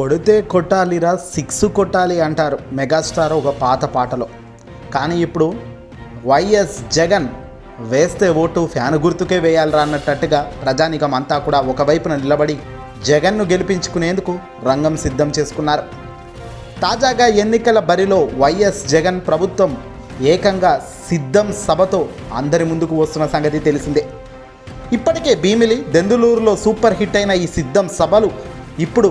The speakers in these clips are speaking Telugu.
కొడితే కొట్టాలిరా సిక్స్ కొట్టాలి అంటారు మెగాస్టార్ ఒక పాత పాటలో. కానీ ఇప్పుడు వైఎస్ జగన్ వేస్తే ఓటు ఫ్యాన్ గుర్తుకే వేయాలిరా అన్నట్టుగా ప్రజానికం అంతా కూడా ఒకవైపున నిలబడి జగన్ను గెలిపించుకునేందుకు రంగం సిద్ధం చేసుకున్నారు. తాజాగా ఎన్నికల బరిలో వైఎస్ జగన్ ప్రభుత్వం ఏకంగా సిద్ధం సభతో అందరి ముందుకు వస్తున్న సంగతి తెలిసిందే. ఇప్పటికే భీమిలి దెందులూరులో సూపర్ హిట్ అయిన ఈ సిద్ధం సభలు ఇప్పుడు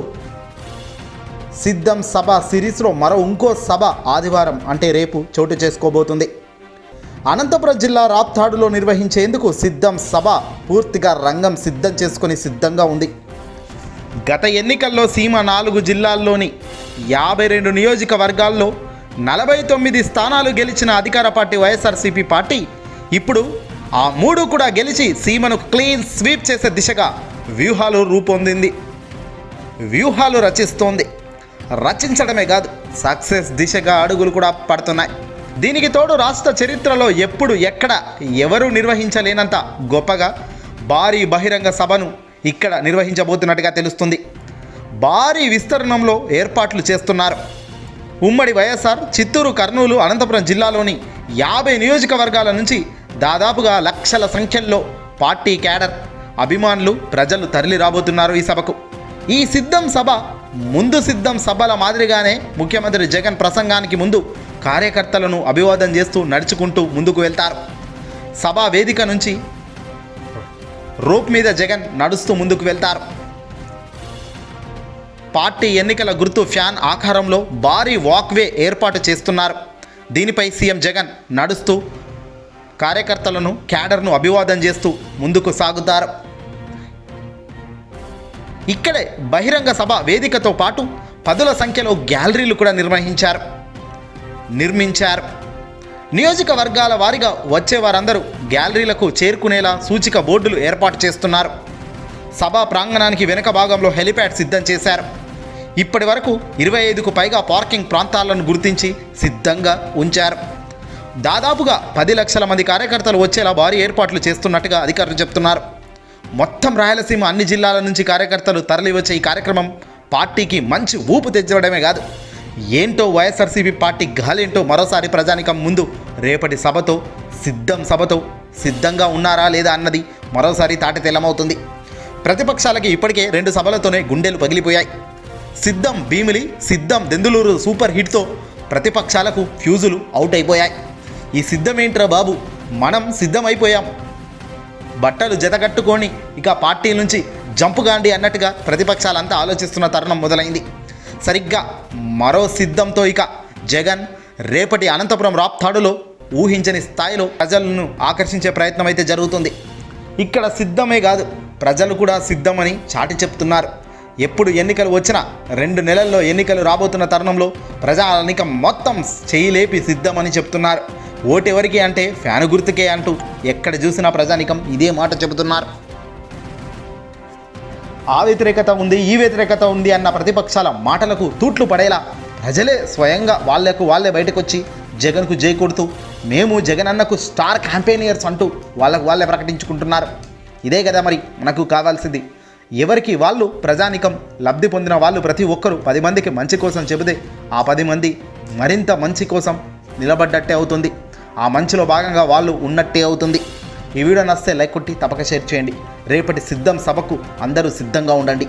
సిద్ధం సభ సిరీస్లో మరో ఇంకో సభ ఆదివారం అంటే రేపు చోటు చేసుకోబోతుంది. అనంతపురం జిల్లా రాప్తాడులో నిర్వహించేందుకు సిద్ధం సభ పూర్తిగా రంగం సిద్ధం చేసుకుని సిద్ధంగా ఉంది. గత ఎన్నికల్లో సీమ నాలుగు జిల్లాల్లోని యాభై రెండు నియోజకవర్గాల్లో నలభై తొమ్మిది స్థానాలు గెలిచిన అధికార పార్టీ వైఎస్ఆర్సీపీ పార్టీ ఇప్పుడు ఆ మూడు కూడా గెలిచి సీమను క్లీన్ స్వీప్ చేసే దిశగా వ్యూహాలు రూపొందింది. వ్యూహాలు రచిస్తోంది. రచించడమే కాదు సక్సెస్ దిశగా అడుగులు కూడా పడుతున్నాయి. దీనికి తోడు రాష్ట్ర చరిత్రలో ఎప్పుడు ఎక్కడ ఎవరూ నిర్వహించలేనంత గొప్పగా భారీ బహిరంగ సభను ఇక్కడ నిర్వహించబోతున్నట్టుగా తెలుస్తుంది. భారీ విస్తరణంలో ఏర్పాట్లు చేస్తున్నారు. ఉమ్మడి వైఎస్ఆర్ చిత్తూరు కర్నూలు అనంతపురం జిల్లాలోని యాభై నియోజకవర్గాల నుంచి దాదాపుగా లక్షల సంఖ్యల్లో పార్టీ క్యాడర్ అభిమానులు ప్రజలు తరలి రాబోతున్నారు ఈ సభకు. ఈ సిద్ధం సభ ముందు సిద్ధం సభల మాదిరిగానే ముఖ్యమంత్రి జగన్ ప్రసంగానికి ముందు కార్యకర్తలను అభివాదం చేస్తూ నడుచుకుంటూ ముందుకు వెళ్తారు. సభా వేదిక నుంచి రోప్ మీద జగన్ నడుస్తూ ముందుకు వెళ్తారు. పార్టీ ఎన్నికల గుర్తు ఫ్యాన్ ఆకారంలో భారీ వాక్వే ఏర్పాటు చేస్తున్నారు. దీనిపై సీఎం జగన్ నడుస్తూ కార్యకర్తలను క్యాడర్ను అభివాదం చేస్తూ ముందుకు సాగుతారు. ఇక్కడే బహిరంగ సభ వేదికతో పాటు పదుల సంఖ్యలో గ్యాలరీలు కూడా నిర్వహించారు. నిర్మించారు. నియోజకవర్గాల వారీగా వచ్చే వారందరూ గ్యాలరీలకు చేరుకునేలా సూచిక బోర్డులు ఏర్పాటు చేస్తున్నారు. సభా ప్రాంగణానికి వెనుక భాగంలో హెలిప్యాడ్ సిద్ధం చేశారు. ఇప్పటి వరకు ఇరవై ఐదుకు పైగా పార్కింగ్ ప్రాంతాలను గుర్తించి సిద్ధంగా ఉంచారు. దాదాపుగా పది లక్షల మంది కార్యకర్తలు వచ్చేలా భారీ ఏర్పాట్లు చేస్తున్నట్టుగా అధికారులు చెప్తున్నారు. మొత్తం రాయలసీమ అన్ని జిల్లాల నుంచి కార్యకర్తలు తరలివచ్చే ఈ కార్యక్రమం పార్టీకి మంచి ఊపు తెచ్చడమే కాదు. ఏంటో వైఎస్ఆర్సీపీ పార్టీ గాలేంటో మరోసారి ప్రజానికం ముందు రేపటి సభతో సిద్ధం సభతో సిద్ధంగా ఉన్నారా లేదా అన్నది మరోసారి తాటి తెల్లమవుతుంది. ప్రతిపక్షాలకి ఇప్పటికే రెండు సభలతోనే గుండెలు పగిలిపోయాయి. సిద్ధం భీమిలి సిద్ధం దెందులూరు సూపర్ హిట్తో ప్రతిపక్షాలకు ఫ్యూజులు అవుట్ అయిపోయాయి. ఈ సిద్ధమేంట్రా బాబు? మనం సిద్ధమైపోయాం. బట్టలు జతకట్టుకొని ఇక పార్టీ నుంచి జంపుగాండి అన్నట్టుగా ప్రతిపక్షాలంతా ఆలోచిస్తున్న తరుణం మొదలైంది. సరిగ్గా మరో సిద్ధంతో ఇక జగన్ రేపటి అనంతపురం రాప్తాడులో ఊహించని స్థాయిలో ప్రజలను ఆకర్షించే ప్రయత్నం అయితే జరుగుతుంది. ఇక్కడ సిద్ధమే కాదు ప్రజలు కూడా సిద్ధమని చాటి చెప్తున్నారు. ఎప్పుడు ఎన్నికలు వచ్చినా రెండు నెలల్లో ఎన్నికలు రాబోతున్న తరుణంలో ప్రజానికం మొత్తం చేయిలేపి సిద్ధమని చెప్తున్నారు. ఓటెవరికి అంటే ఫ్యాను గుర్తుకే అంటూ ఎక్కడ చూసినా ప్రజానికం ఇదే మాట చెబుతున్నారు. ఆ వ్యతిరేకత ఉంది ఈ వ్యతిరేకత ఉంది అన్న ప్రతిపక్షాల మాటలకు తూట్లు పడేలా ప్రజలే స్వయంగా వాళ్ళకు వాళ్ళే బయటకు వచ్చి జగన్కు జై కొడుతూ మేము జగన్ అన్నకు స్టార్ క్యాంపెయినియర్స్ అంటూ వాళ్ళకు వాళ్ళే ప్రకటించుకుంటున్నారు. ఇదే కదా మరి మనకు కావాల్సింది. ఎవరికి వాళ్ళు ప్రజానికం లబ్ధి పొందిన వాళ్ళు ప్రతి ఒక్కరూ పది మందికి మంచి కోసం చెబితే ఆ పది మంది మరింత మంచి కోసం నిలబడ్డట్టే అవుతుంది. ఆ మంచిలో భాగంగా వాళ్ళు ఉన్నట్టే అవుతుంది. ఈ వీడియో నస్తే లైక్ కొట్టి తప్పక షేర్ చేయండి. రేపటి సిద్ధం సభకు అందరూ సిద్ధంగా ఉండండి.